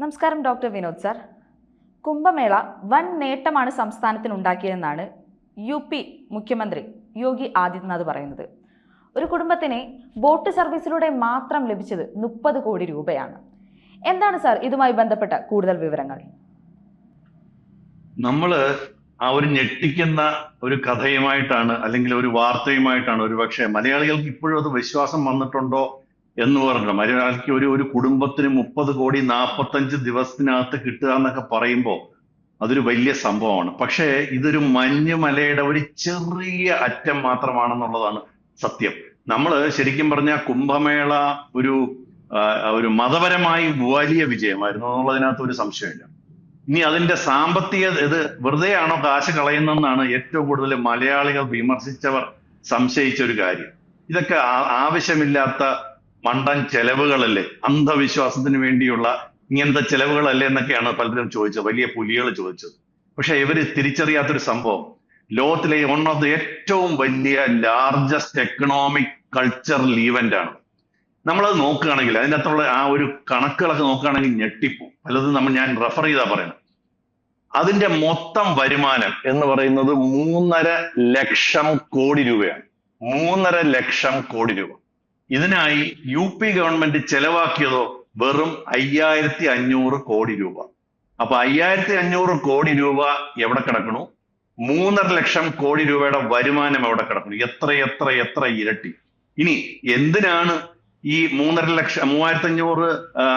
നമസ്കാരം doctor Vinod sir. Kumbh Mela വൻ നേട്ടമാണ് സംസ്ഥാനത്തിനുണ്ടാക്കിയതെന്നാണ് യു പി മുഖ്യമന്ത്രി യോഗി ആദിത്യനാഥ് പറയുന്നത്. ഒരു കുടുംബത്തിന് ബോട്ട് സർവീസിലൂടെ മാത്രം ലഭിച്ചത് മുപ്പത് കോടി രൂപയാണ്. എന്താണ് സാർ ഇതുമായി ബന്ധപ്പെട്ട കൂടുതൽ വിവരങ്ങൾ? നമ്മൾ ആ ഒരു ഞെട്ടിക്കുന്ന ഒരു കഥയുമായിട്ടാണ് അല്ലെങ്കിൽ ഒരു വാർത്തയുമായിട്ടാണ് ഒരു പക്ഷേ മലയാളികൾക്ക് ഇപ്പോഴും അത് വിശ്വാസം വന്നിട്ടുണ്ടോ എന്ന് പറഞ്ഞു മരുന്നാൾക്ക് ഒരു ഒരു കുടുംബത്തിന് മുപ്പത് കോടി നാൽപ്പത്തഞ്ച് ദിവസത്തിനകത്ത് കിട്ടുക എന്നൊക്കെ പറയുമ്പോൾ അതൊരു വലിയ സംഭവമാണ്. പക്ഷേ ഇതൊരു മഞ്ഞുമലയുടെ ഒരു ചെറിയ അറ്റം മാത്രമാണെന്നുള്ളതാണ് സത്യം. നമ്മൾ ശരിക്കും പറഞ്ഞ കുംഭമേള ഒരു ഒരു മതപരമായി വലിയ വിജയമായിരുന്നു എന്നുള്ളതിനകത്ത് ഒരു സംശയമില്ല. ഇനി അതിന്റെ സാമ്പത്തിക ഇത് ആണോ കാശ് കളയുന്നതെന്നാണ് ഏറ്റവും കൂടുതൽ മലയാളികൾ വിമർശിച്ചവർ സംശയിച്ച ഒരു കാര്യം. ഇതൊക്കെ ആവശ്യമില്ലാത്ത മണ്ടൻ ചെലവുകളല്ലേ? അന്ധവിശ്വാസത്തിന് വേണ്ടിയുള്ള ഇങ്ങനത്തെ ചെലവുകളല്ലേ എന്നൊക്കെയാണ് പലരും ചോദിച്ചത്. വലിയ പുലികൾ ചോദിച്ചത്. പക്ഷെ ഇവർ തിരിച്ചറിയാത്തൊരു സംഭവം. ലോകത്തിലെ വൺ ഓഫ് ദി ഏറ്റവും വലിയ ലാർജസ്റ്റ് എക്കണോമിക് കൾച്ചറൽ ഈവന്റ് ആണ്. നമ്മളത് നോക്കുകയാണെങ്കിൽ അതിനകത്തുള്ള ആ ഒരു കണക്കുകളൊക്കെ നോക്കുകയാണെങ്കിൽ ഞെട്ടിപ്പോ. പലതും നമ്മൾ ഞാൻ റെഫർ ചെയ്താ പറയണം അതിന്റെ മൊത്തം വരുമാനം എന്ന് പറയുന്നത് മൂന്നര ലക്ഷം കോടി രൂപയാണ്. മൂന്നര ലക്ഷം കോടി രൂപ. ഇതിനായി യു പി ഗവൺമെന്റ് ചെലവാക്കിയതോ വെറും അയ്യായിരത്തി അഞ്ഞൂറ് കോടി രൂപ. അപ്പൊ അയ്യായിരത്തി അഞ്ഞൂറ് കോടി രൂപ എവിടെ കിടക്കണു? മൂന്നര ലക്ഷം കോടി രൂപയുടെ വരുമാനം എവിടെ കിടക്കുന്നു എത്ര എത്ര എത്ര ഇരട്ടി. ഇനി എന്തിനാണ് ഈ മൂന്നര ലക്ഷം മൂവായിരത്തി അഞ്ഞൂറ്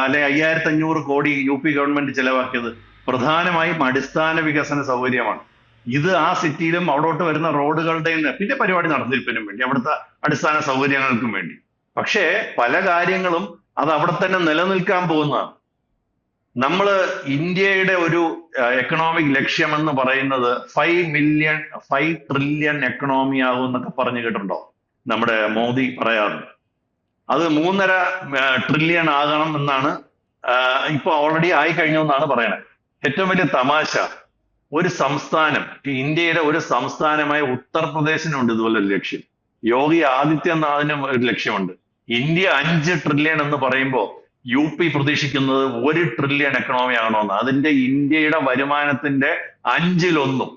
അല്ലെ അയ്യായിരത്തി അഞ്ഞൂറ് കോടി യു പി ഗവൺമെന്റ് ചെലവാക്കിയത്? പ്രധാനമായും അടിസ്ഥാന വികസന സൗകര്യമാണ്. ഇത് ആ സിറ്റിയിലും അവിടോട്ട് വരുന്ന റോഡുകളുടെയും പിന്നെ പരിപാടി നടത്തിപ്പിനും വേണ്ടി അവിടുത്തെ അടിസ്ഥാന സൗകര്യങ്ങൾക്കും വേണ്ടി. പക്ഷേ പല കാര്യങ്ങളും അത് അവിടെ തന്നെ നിലനിൽക്കാൻ പോകുന്നതാണ്. നമ്മൾ ഇന്ത്യയുടെ ഒരു എക്കണോമിക് ലക്ഷ്യം എന്ന് പറയുന്നത് five million five trillion economy ആകും എന്നൊക്കെ പറഞ്ഞു കേട്ടിട്ടുണ്ടോ? നമ്മുടെ മോദി പറയാറുണ്ട് അത് മൂന്നര ട്രില്യൺ ആകണം എന്നാണ് ഇപ്പൊ ഓൾറെഡി ആയി കഴിഞ്ഞു എന്നാണ് പറയുന്നത് ഏറ്റവും വലിയ തമാശ ഒരു സംസ്ഥാനം ഇന്ത്യയുടെ ഒരു സംസ്ഥാനമായ ഉത്തർപ്രദേശിനുണ്ട് ഇതുപോലെ ഒരു ലക്ഷ്യം. യോഗി ആദിത്യനാഥിനും ഒരു ലക്ഷ്യമുണ്ട്. ഇന്ത്യ അഞ്ച് ട്രില്യൺ എന്ന് പറയുമ്പോൾ യു പി പ്രതീക്ഷിക്കുന്നത് ഒരു ട്രില്യൺ എക്കണോമി ആകണമെന്ന്. അതിന്റെ ഇന്ത്യയുടെ വരുമാനത്തിന്റെ അഞ്ചിലൊന്നും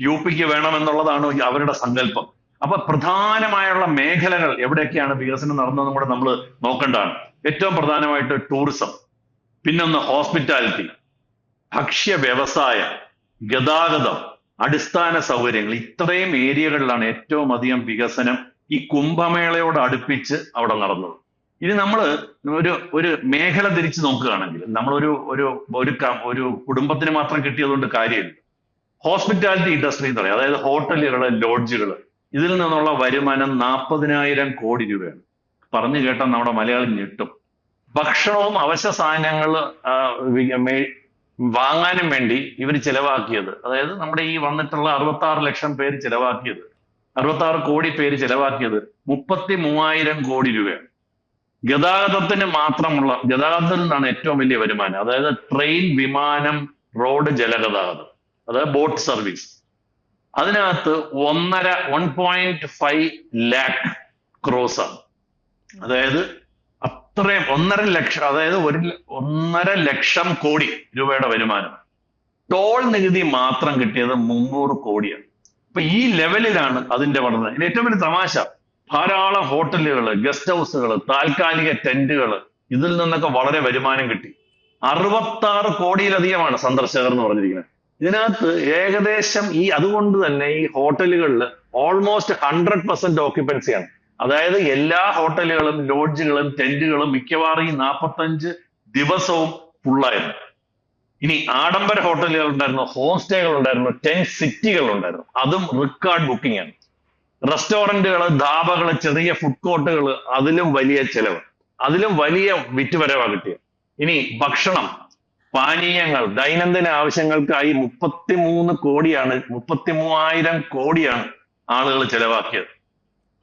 യു പിക്ക് വേണമെന്നുള്ളതാണ് അവരുടെ സങ്കല്പം. അപ്പൊ പ്രധാനമായുള്ള മേഖലകൾ എവിടെയൊക്കെയാണ് വികസനം നടന്നതെന്നും കൂടെ നമ്മൾ നോക്കേണ്ടതാണ്. ഏറ്റവും പ്രധാനമായിട്ട് ടൂറിസം പിന്നൊന്ന് ഹോസ്പിറ്റാലിറ്റി ഭക്ഷ്യ വ്യവസായം ഗതാഗതം അടിസ്ഥാന സൗകര്യങ്ങൾ. ഇത്രയും ഏരിയകളിലാണ് ഏറ്റവും അധികം വികസനം ഈ കുംഭമേളയോട് അടുപ്പിച്ച് അവിടെ നടന്നത്. ഇനി നമ്മൾ ഒരു ഒരു മേഖല തിരിച്ചു നോക്കുകയാണെങ്കിൽ നമ്മളൊരു ഒരു ഒരു ഒരു കുടുംബത്തിന് മാത്രം കിട്ടിയതുകൊണ്ട് കാര്യമില്ല. ഹോസ്പിറ്റാലിറ്റി ഇൻഡസ്ട്രി എന്ന് പറയും. അതായത് ഹോട്ടലുകൾ ലോഡ്ജുകൾ ഇതിൽ നിന്നുള്ള വരുമാനം നാൽപ്പതിനായിരം കോടി രൂപയാണ്. പറഞ്ഞു കേട്ടാൽ നമ്മുടെ മലയാളം ഞെട്ടും. ഭക്ഷണവും അവശ്യ സാധനങ്ങൾ വാങ്ങാനും വേണ്ടി ഇവർ ചിലവാക്കിയത്. അതായത് നമ്മുടെ ഈ വന്നിട്ടുള്ള അറുപത്തി ലക്ഷം പേര് ചെലവാക്കിയത്. അറുപത്തി ആറ് കോടി പേര് ചെലവാക്കിയത് മുപ്പത്തി മൂവായിരം കോടി രൂപയാണ്. ഗതാഗതത്തിന് മാത്രമുള്ള ഗതാഗതത്തിൽ നിന്നാണ് ഏറ്റവും വലിയ വരുമാനം. അതായത് ട്രെയിൻ വിമാനം റോഡ് ജലഗതാഗതം. അതായത് ബോട്ട് സർവീസ്. അതിനകത്ത് ഒന്നര one point five lakh crores ആണ്. അതായത് അത്രയും ഒന്നര ലക്ഷം അതായത് ഒരു ഒന്നര ലക്ഷം കോടി രൂപയുടെ വരുമാനം. ടോൾ നികുതി മാത്രം കിട്ടിയത് മുന്നൂറ് കോടിയാണ്. അപ്പൊ ഈ ലെവലിലാണ് അതിന്റെ വളർന്നത്. ഇനി ഏറ്റവും വലിയ തമാശ ധാരാളം ഹോട്ടലുകൾ ഗസ്റ്റ് ഹൗസുകൾ താൽക്കാലിക ടെന്റുകൾ ഇതിൽ നിന്നൊക്കെ വളരെ വരുമാനം കിട്ടി. അറുപത്തി ആറ് കോടിയിലധികമാണ് സന്ദർശകർ എന്ന് പറഞ്ഞിരിക്കുന്നത്. ഇതിനകത്ത് ഏകദേശം ഈ അതുകൊണ്ട് തന്നെ ഈ ഹോട്ടലുകളിൽ ഓൾമോസ്റ്റ് ഹൺഡ്രഡ് പെർസെന്റ് ഓക്യുപ്പൻസിയാണ് അതായത് എല്ലാ ഹോട്ടലുകളും ലോഡ്ജുകളും ടെന്റുകളും മിക്കവാറും ഈ നാൽപ്പത്തഞ്ച് ദിവസവും ഫുള്ളായിരുന്നു ഇനി ആഡംബര ഹോട്ടലുകൾ ഉണ്ടായിരുന്നു ഹോം സ്റ്റേകൾ ഉണ്ടായിരുന്നു ടെൻ സിറ്റികൾ ഉണ്ടായിരുന്നു. അതും റിക്കാർഡ് ബുക്കിംഗ് ആണ്. റെസ്റ്റോറന്റുകൾ ധാബകൾ ചെറിയ ഫുഡ് കോർട്ടുകൾ അതിലും വലിയ ചെലവ്. അതിലും വലിയ വിറ്റുവരവാ കിട്ടിയത്. ഇനി ഭക്ഷണം പാനീയങ്ങൾ ദൈനംദിന ആവശ്യങ്ങൾക്കായി മുപ്പത്തിമൂന്ന് കോടിയാണ് മുപ്പത്തി മൂവായിരം കോടിയാണ് ആളുകൾ ചെലവാക്കിയത്.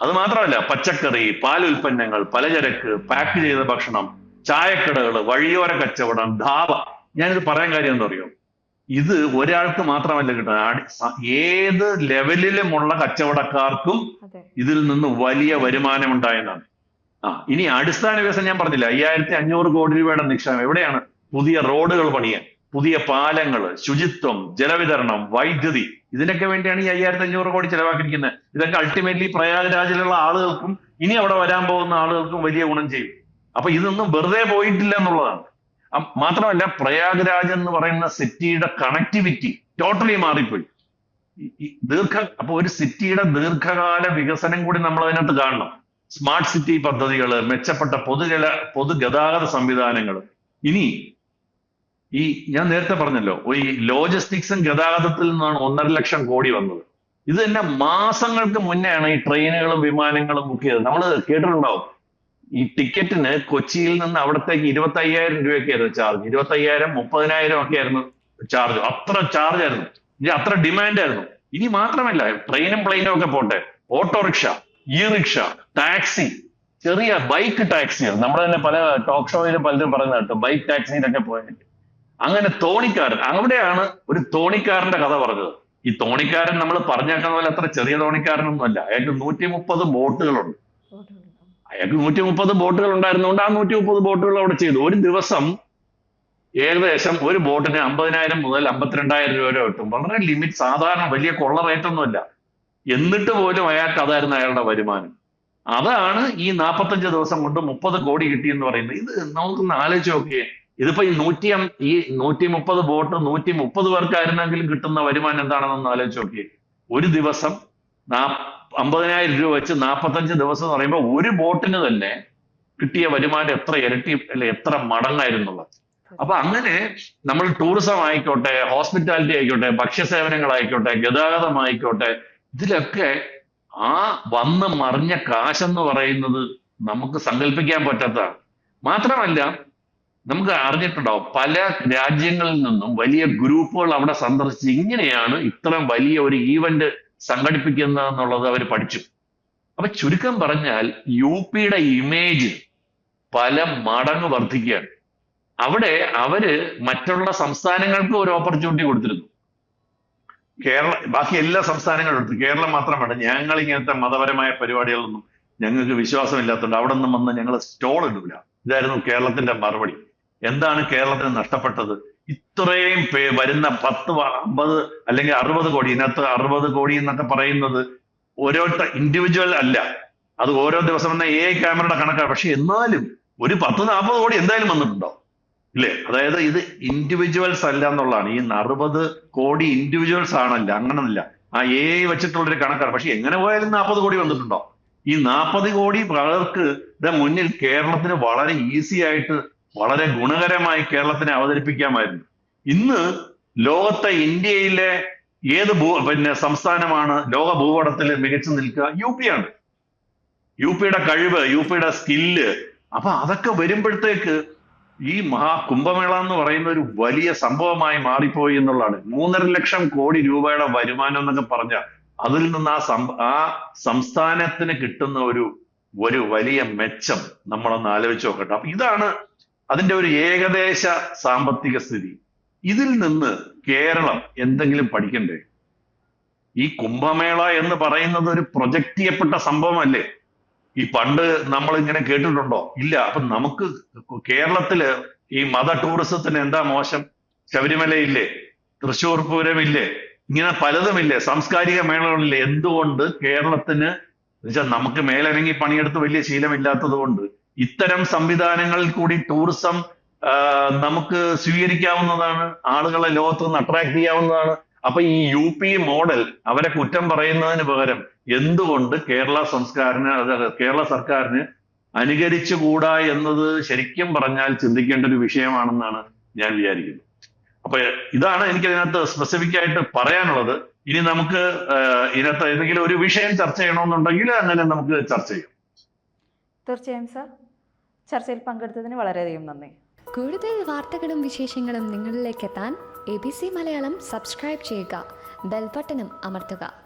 അത് മാത്രമല്ല പച്ചക്കറി പാൽ ഉൽപ്പന്നങ്ങൾ പലചരക്ക് പാക്ക് ചെയ്ത ഭക്ഷണം ചായക്കടകൾ വഴിയോര കച്ചവടം ധാബ ഞാനിത് പറയാൻ കാര്യം എന്താ അറിയോ ഇത് ഒരാൾക്ക് മാത്രമല്ല കിട്ടുന്നത്. ഏത് ലെവലിലുമുള്ള കച്ചവടക്കാർക്കും ഇതിൽ നിന്ന് വലിയ വരുമാനം ഉണ്ടായെന്നാണ്. ആ ഇനി അടിസ്ഥാന വികസനം ഞാൻ പറഞ്ഞില്ല അയ്യായിരത്തി അഞ്ഞൂറ് കോടി രൂപയുടെ നിക്ഷേപം എവിടെയാണ്? പുതിയ റോഡുകൾ പണിയാൻ പുതിയ പാലങ്ങൾ ശുചിത്വം ജലവിതരണം വൈദ്യുതി ഇതിനൊക്കെ വേണ്ടിയാണ് ഈ അയ്യായിരത്തി അഞ്ഞൂറ് കോടി ചെലവാക്കിയിരിക്കുന്നത്. ഇതൊക്കെ അൾട്ടിമേറ്റ്ലി പ്രയാഗ്രാജിലുള്ള ആളുകൾക്കും ഇനി അവിടെ വരാൻ പോകുന്ന ആളുകൾക്കും വലിയ ഗുണം ചെയ്യും. അപ്പൊ ഇതൊന്നും വെറുതെ പോയിട്ടില്ല എന്നുള്ളതാണ്. മാത്രമല്ല പ്രയാഗ്രാജ് എന്ന് പറയുന്ന സിറ്റിയുടെ കണക്ടിവിറ്റി ടോട്ടലി മാറിപ്പോയി. ദീർഘ അപ്പൊ ഒരു സിറ്റിയുടെ ദീർഘകാല വികസനം കൂടി നമ്മൾ അതിനകത്ത് കാണണം. സ്മാർട്ട് സിറ്റി പദ്ധതികൾ മെച്ചപ്പെട്ട പൊതുജല പൊതുഗതാഗത സംവിധാനങ്ങൾ ഇനി ഈ ഞാൻ നേരത്തെ പറഞ്ഞല്ലോ ഈ ലോജിസ്റ്റിക്സും ഗതാഗതത്തിൽ നിന്നാണ് ഒന്നര ലക്ഷം കോടി വന്നത്. ഇത് തന്നെ മാസങ്ങൾക്ക് മുന്നെയാണ് ഈ ട്രെയിനുകളും വിമാനങ്ങളും ബുക്ക് ചെയ്തത്. നമ്മൾ കേട്ടിട്ടുണ്ടാവും. ഈ ടിക്കറ്റിന് കൊച്ചിയിൽ നിന്ന് അവിടത്തേക്ക് ഇരുപത്തി അയ്യായിരം രൂപയൊക്കെ ആയിരുന്നു ചാർജ് ഇരുപത്തി അയ്യായിരം മുപ്പതിനായിരം ഒക്കെ ആയിരുന്നു ചാർജ് അത്ര ചാർജ് ആയിരുന്നു. ഇനി അത്ര ഡിമാൻഡ് ആയിരുന്നു. ഇനി മാത്രമല്ല ട്രെയിനും പ്ലെയിനും ഒക്കെ പോട്ടെ. Auto rickshaw e rickshaw taxi ചെറിയ ബൈക്ക് ടാക്സി നമ്മൾ തന്നെ പല ടോക്ക് ഷോയിലും പലരും പറയുന്ന കേട്ടോ. ബൈക്ക് ടാക്സിയിലൊക്കെ പോയിട്ട് അങ്ങനെ തോണിക്കാരൻ അവിടെയാണ് ഒരു തോണിക്കാരന്റെ കഥ പറഞ്ഞത്. ഈ തോണിക്കാരൻ നമ്മൾ പറഞ്ഞേക്കുന്ന പോലെ അത്ര ചെറിയ തോണിക്കാരനൊന്നുമല്ല. അയാൾക്ക് നൂറ്റി മുപ്പത് ബോട്ടുകളുണ്ട് അയാൾക്ക് നൂറ്റി മുപ്പത് ബോട്ടുകൾ ഉണ്ടായിരുന്നുകൊണ്ട് ആ നൂറ്റി മുപ്പത് ബോട്ടുകൾ അവിടെ ചെയ്തു. ഒരു ദിവസം ഏകദേശം ഒരു ബോട്ടിന് അമ്പതിനായിരം മുതൽ അമ്പത്തിരണ്ടായിരം രൂപ വരെ കിട്ടും. വളരെ ലിമിറ്റ് സാധാരണ വലിയ കൊള്ള റേറ്റ് ഒന്നുമല്ല എന്നിട്ട് പോലും അയാൾക്ക് അതായിരുന്നു അയാളുടെ വരുമാനം. അതാണ് ഈ നാൽപ്പത്തഞ്ച് ദിവസം കൊണ്ട് മുപ്പത് കോടി കിട്ടി എന്ന് പറയുന്നത്. ഇത് നമുക്ക് ആലോചിച്ച് നോക്കിയേ. ഇതിപ്പോ ഈ നൂറ്റി ഈ നൂറ്റി മുപ്പത് ബോട്ട് നൂറ്റി മുപ്പത് പേർക്കായിരുന്നെങ്കിലും കിട്ടുന്ന വരുമാനം എന്താണെന്നൊന്ന് ആലോചിച്ച് നോക്കിയേ. ഒരു ദിവസം നാ അമ്പതിനായിരം രൂപ വെച്ച് നാൽപ്പത്തഞ്ച് ദിവസം എന്ന് പറയുമ്പോൾ ഒരു ബോട്ടിന് തന്നെ കിട്ടിയ വരുമാനം എത്ര ഇരട്ടി അല്ലെ എത്ര മടങ്ങായിരുന്നുള്ളത്. അപ്പൊ അങ്ങനെ നമ്മൾ ടൂറിസം ആയിക്കോട്ടെ ഹോസ്പിറ്റാലിറ്റി ആയിക്കോട്ടെ ഭക്ഷ്യസേവനങ്ങളായിക്കോട്ടെ ഗതാഗതം ആയിക്കോട്ടെ ഇതിലൊക്കെ ആ വന്ന് മറിഞ്ഞ കാശെന്ന് പറയുന്നത് നമുക്ക് സങ്കല്പിക്കാൻ പറ്റാത്തതാണ്. മാത്രമല്ല നമുക്ക് അറിഞ്ഞിട്ടുണ്ടാവും പല രാജ്യങ്ങളിൽ നിന്നും വലിയ ഗ്രൂപ്പുകൾ അവിടെ സന്ദർശിച്ച് ഇങ്ങനെയാണ് ഇത്തരം വലിയ ഒരു ഈവന്റ് സംഘടിപ്പിക്കുന്നത് എന്നുള്ളത് അവർ പഠിച്ചു. അപ്പൊ ചുരുക്കം പറഞ്ഞാൽ യു പിയുടെ ഇമേജ് പല മടങ്ങ് വർദ്ധിക്കുകയാണ്. അവിടെ അവർ മറ്റുള്ള സംസ്ഥാനങ്ങൾക്ക് ഒരു ഓപ്പർച്യൂണിറ്റി കൊടുത്തിരുന്നു. കേരള ബാക്കി എല്ലാ സംസ്ഥാനങ്ങളും എടുത്തു. കേരളം മാത്രമല്ല ഞങ്ങൾ ഇങ്ങനത്തെ മതപരമായ പരിപാടികളൊന്നും ഞങ്ങൾക്ക് വിശ്വാസമില്ലാത്തതുകൊണ്ട് അവിടെ നിന്നും വന്ന് ഞങ്ങൾ സ്റ്റോൾ ഇടില്ല ഇതായിരുന്നു കേരളത്തിന്റെ മറുപടി. എന്താണ് കേരളത്തിന് നഷ്ടപ്പെട്ടത്? ഇത്രയും പേ വരുന്ന പത്ത് അമ്പത് അല്ലെങ്കിൽ അറുപത് കോടി ഇതിനകത്ത് അറുപത് കോടി എന്നൊക്കെ പറയുന്നത് ഓരോരുത്തർ ഇൻഡിവിജ്വൽ അല്ല. അത് ഓരോ ദിവസം വന്ന എ ക്യാമറയുടെ കണക്കാണ് പക്ഷെ എന്നാലും ഒരു പത്ത് നാൽപ്പത് കോടി എന്തായാലും വന്നിട്ടുണ്ടോ? ഇല്ലേ? അതായത് ഇത് ഇൻഡിവിജ്വൽസ് അല്ല എന്നുള്ളതാണ്. ഈ അറുപത് കോടി ഇൻഡിവിജ്വൽസ് ആണല്ല അങ്ങനല്ല ആ എ വെച്ചിട്ടുള്ളൊരു കണക്കാണ്. പക്ഷെ എങ്ങനെ പോയാലും നാൽപ്പത് കോടി വന്നിട്ടുണ്ടോ? ഈ നാൽപ്പത് കോടി പലർക്ക് മുന്നിൽ കേരളത്തിന് വളരെ ഈസി ആയിട്ട് വളരെ ഗുണകരമായി കേരളത്തിനെ അവതരിപ്പിക്കാമായിരുന്നു. ഇന്ന് ലോകത്തെ ഇന്ത്യയിലെ ഏത് ഭൂ പിന്നെ സംസ്ഥാനമാണ് ലോക ഭൂപടത്തിൽ മികച്ചു നിൽക്കുക? യു പി ആണ്. യു പിയുടെ കഴിവ് യു പിയുടെ സ്കില്ല് അപ്പൊ അതൊക്കെ വരുമ്പോഴത്തേക്ക് ഈ മഹാ കുംഭമേള എന്ന് പറയുന്ന ഒരു വലിയ സംഭവമായി മാറിപ്പോയി എന്നുള്ളതാണ്. മൂന്നര ലക്ഷം കോടി രൂപയുടെ വരുമാനം എന്നൊക്കെ പറഞ്ഞ അതിൽ നിന്ന് ആ ആ സംസ്ഥാനത്തിന് കിട്ടുന്ന ഒരു ഒരു വലിയ മെച്ചം നമ്മളൊന്ന് ആലോചിച്ച് നോക്കട്ടെ. അപ്പൊ ഇതാണ് അതിന്റെ ഒരു ഏകദേശ സാമ്പത്തിക സ്ഥിതി. ഇതിൽ നിന്ന് കേരളം എന്തെങ്കിലും പഠിക്കണ്ടേ? ഈ കുംഭമേള എന്ന് പറയുന്നത് ഒരു പ്രൊജക്ട് ചെയ്യപ്പെട്ട സംഭവമല്ലേ? ഈ പണ്ട് നമ്മൾ ഇങ്ങനെ കേട്ടിട്ടുണ്ടോ? ഇല്ല അപ്പൊ നമുക്ക് കേരളത്തിൽ ഈ മത ടൂറിസത്തിന് എന്താ മോശം? ശബരിമലയില്ലേ? തൃശ്ശൂർ പൂരം ഇല്ലേ ഇങ്ങനെ പലതുമില്ലേ? സാംസ്കാരിക മേളകളില്ലേ? എന്തുകൊണ്ട് കേരളത്തിന് എന്നുവെച്ചാൽ നമുക്ക് മേലനങ്ങി പണിയെടുത്ത് വലിയ ശീലമില്ലാത്തത് കൊണ്ട് ഇത്തരം സംവിധാനങ്ങളിൽ കൂടി ടൂറിസം നമുക്ക് സ്വീകരിക്കാവുന്നതാണ് ആളുകളെ ലോകത്ത് നിന്ന് അട്രാക്ട് ചെയ്യാവുന്നതാണ്. അപ്പൊ ഈ യു പി മോഡൽ അവരെ കുറ്റം പറയുന്നതിന് പകരം എന്തുകൊണ്ട് കേരള സംസ്കാരന് കേരള സർക്കാരിന് അനുകരിച്ചുകൂടാ എന്നത് ശരിക്കും പറഞ്ഞാൽ ചിന്തിക്കേണ്ട ഒരു വിഷയമാണെന്നാണ് ഞാൻ വിചാരിക്കുന്നത് അപ്പൊ ഇതാണ് എനിക്ക് ഇതിനകത്ത് സ്പെസിഫിക് ആയിട്ട് പറയാനുള്ളത്. ഇനി നമുക്ക് ഇതിനകത്ത് ഏതെങ്കിലും ഒരു വിഷയം ചർച്ച ചെയ്യണമെന്നുണ്ടെങ്കിൽ അങ്ങനെ നമുക്ക് ചർച്ച ചെയ്യാം. തീർച്ചയായും സർ. ചർച്ചയിൽ പങ്കെടുത്തതിന് വളരെയധികം നന്ദി. കൂടുതൽ വാർത്തകളും വിശേഷങ്ങളും നിങ്ങളിലേക്ക് എത്താൻ A B C Malayalam subscribe ചെയ്യുക ബെൽബട്ടനും അമർത്തുക.